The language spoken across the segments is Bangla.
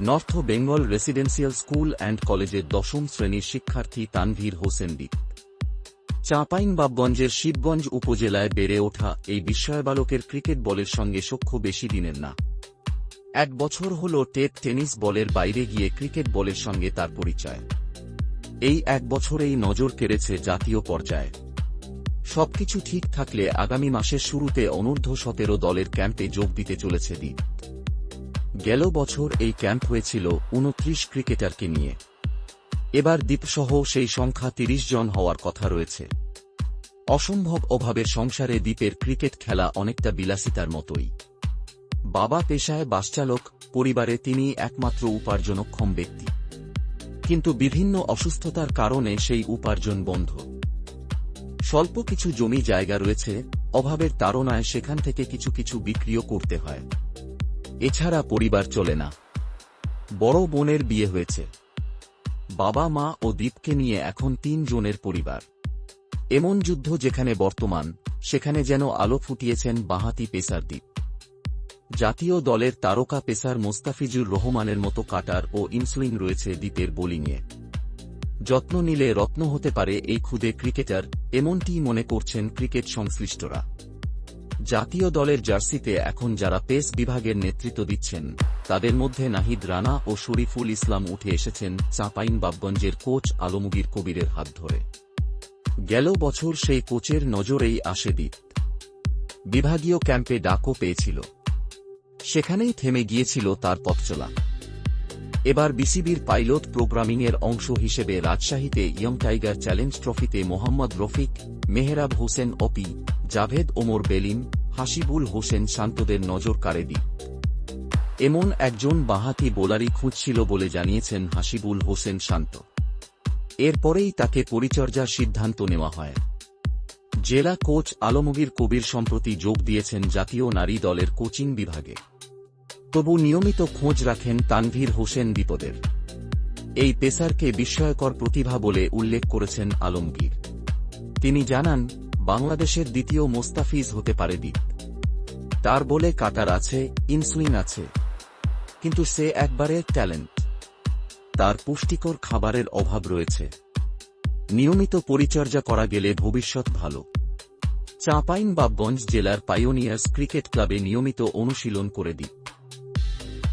North Bengal residential school and কলেজের দশম শ্রেণির শিক্ষার্থী তানভীর হোসেন দ্বীপ চাঁপাইনবাবগঞ্জের শিবগঞ্জ উপজেলায় বেড়ে ওঠা এই বিস্ময় বালকের ক্রিকেট বলের সঙ্গে সখ্য বেশি দিনের না। এক বছর হল টেপ টেনিস বলের বাইরে গিয়ে ক্রিকেট বলের সঙ্গে তার পরিচয়। এই এক বছরেই নজর কেড়েছে জাতীয় পর্যায়ে। সবকিছু ঠিক থাকলে আগামী মাসের শুরুতে অনূর্ধ্ব সতেরো দলের ক্যাম্পে যোগ দিতে চলেছে দ্বীপ গেল বছর এই ক্যাম্প হয়েছিল উনত্রিশ ক্রিকেটারকে নিয়ে। এবার দ্বীপসহ সেই সংখ্যা তিরিশ জন হওয়ার কথা রয়েছে। অসম্ভব অভাবের সংসারে দ্বীপের ক্রিকেট খেলা অনেকটা বিলাসিতার মতোই। বাবা পেশায় বাসচালক, পরিবারে তিনি একমাত্র উপার্জনক্ষম ব্যক্তি। কিন্তু বিভিন্ন অসুস্থতার কারণে সেই উপার্জন বন্ধ। স্বল্প কিছু জমি জায়গা রয়েছে, অভাবের তাড়নায় সেখান থেকে কিছু কিছু বিক্রিও করতে হয়। এছাড়া পরিবার চলে না। বড় বোনের বিয়ে হয়েছে। বাবা, মা ও দ্বীপকে নিয়ে এখন তিন জনের পরিবার। এমন যুদ্ধ যেখানে বর্তমান, সেখানে যেন আলো ফুটিয়েছেন বাঁহাতি পেসার দ্বীপ জাতীয় দলের তারকা পেসার মোস্তাফিজুর রহমানের মতো কাটার ও ইনসুইং রয়েছে দ্বীপের বোলিংয়ে। যত্ন নিলে রত্ন হতে পারে এই ক্ষুদে ক্রিকেটার এমনটি মনে করছেন ক্রিকেট সংশ্লিষ্টরা। জাতীয় দলের জার্সিতে এখন যারা পেস বিভাগের নেতৃত্ব দিচ্ছেন, তাদের মধ্যে নাহিদ রানা ও শরীফুল ইসলাম উঠে এসেছেন চাঁপাইন বাবগঞ্জের কোচ আলমগীর কবিরের হাত ধরে। গেল বছর সেই কোচের নজরেই আসে দ্বীপ বিভাগীয় ক্যাম্পে ডাকও পেয়েছিল। সেখানেই থেমে গিয়েছিল তার পথ পথচলা। এবার বিসিবির পাইলট প্রোগ্রামিংয়ের অংশ হিসেবে রাজশাহীতে ইয়ং টাইগার চ্যালেঞ্জ ট্রফিতে মোহাম্মদ রফিক, মেহরাব হোসেন অপি, জাভেদ ওমর বেলিম হাসিবুল হোসেন শান্তদের নজর কাড়ে দ্বীপ এমন একজন বাঁহাতি বোলারই খুঁজছিল বলে জানিয়েছেন হাসিবুল হোসেন শান্ত। এরপরেই তাকে পরিচর্যার সিদ্ধান্ত নেওয়া হয়। জেলা কোচ আলমগীর কবির সম্প্রতি যোগ দিয়েছেন জাতীয় নারী দলের কোচিং বিভাগে। তবু নিয়মিত খোঁজ রাখেন তানভীর হোসেন বিপদের। এই পেসারকে বিস্ময়কর প্রতিভা বলে উল্লেখ করেছেন আলমগীর। তিনি জানান, বাংলাদেশের দ্বিতীয় মোস্তাফিজ হতে পারে দ্বীপ তার বলে কাটার আছে ইনসুইন আছে। কিন্তু সে একবারে ট্যালেন্ট। তার পুষ্টিকর খাবারের অভাব রয়েছে। নিয়মিত পরিচর্যা করা গেলে ভবিষ্যৎ ভালো। চাঁপাইন বাবগঞ্জ জেলার পাইওনিয়ার্স ক্রিকেট ক্লাবে নিয়মিত অনুশীলন করে দিই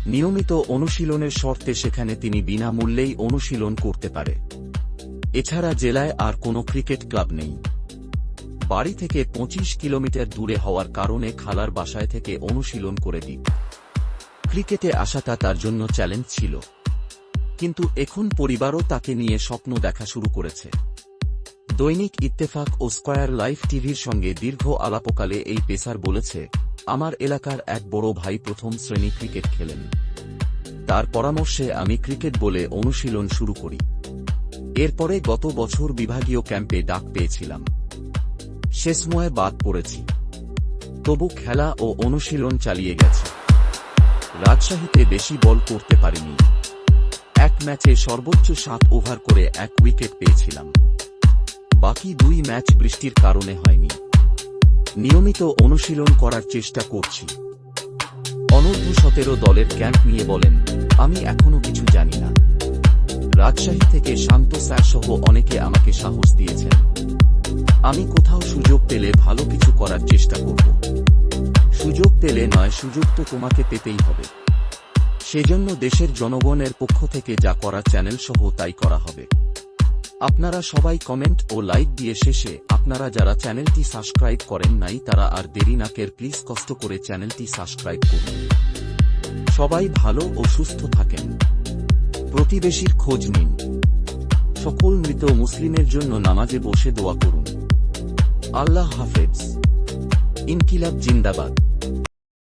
নিয়মিত অনুশীলনের শর্তে সেখানে তিনি বিনামূল্যেই অনুশীলন করতে পারে। এছাড়া জেলায় আর কোনো ক্রিকেট ক্লাব নেই। বাড়ি থেকে পঁচিশ কিলোমিটার দূরে হওয়ার কারণে খালার বাসায় থেকে অনুশীলন করে দিই। ক্রিকেটে আসাটা তার জন্য চ্যালেঞ্জ ছিল। কিন্তু এখন পরিবারও তাকে নিয়ে স্বপ্ন দেখা শুরু করেছে। দৈনিক ইত্তেফাক ও স্কয়ার লাইফ টিভির সঙ্গে দীর্ঘ আলাপকালে এই পেসার বলেছে আমার এলাকার এক বড় ভাই প্রথম শ্রেণি ক্রিকেট খেলেন। তার পরামর্শে আমি ক্রিকেট বলে অনুশীলন শুরু করি। এরপরে গত বছর বিভাগীয় ক্যাম্পে ডাক পেয়েছিলাম। শেষময়ে বাদ পড়েছি। তবু খেলা ও অনুশীলন চালিয়ে গেছে। রাজশাহীতে বেশি বল করতে পারিনি। এক ম্যাচে সর্বোচ্চ সাত ওভার করে এক উইকেট পেয়েছিলাম। বাকি দুই ম্যাচ বৃষ্টির কারণে হয়নি। নিয়মিত অনুশীলন করার চেষ্টা করছি। অনূর্ধ্ব সতেরো দলের ক্যাম্প নিয়ে বলেন, আমি এখনও কিছু জানি না। রাজশাহী থেকে শান্ত স্যার সহ অনেকে আমাকে সাহস দিয়েছেন। আমি কোথাও সুযোগ পেলে ভালো কিছু করার চেষ্টা করব। সুযোগ পেলে নয়, সুযোগ তো তোমাকে পেতেই হবে। সেজন্য দেশের জনগণের পক্ষ থেকে যা করা চ্যানেল সহ তাই করা হবে। আপনারা সবাই কমেন্ট ও লাইক দিয়ে শেষে আপনারা যারা চ্যানেলটি সাবস্ক্রাইব করেন নাই তারা আর দেরি না কের প্লিজ কষ্ট করে চ্যানেলটি সাবস্ক্রাইব করুন। সবাই ভালো ও সুস্থ থাকেন। প্রতিবেশীর খোঁজ নিন। সকল মৃত মুসলিমের জন্য নামাজে বসে দোয়া করুন। আল্লাহ হাফেজ। ইনকিলাব জিন্দাবাদ।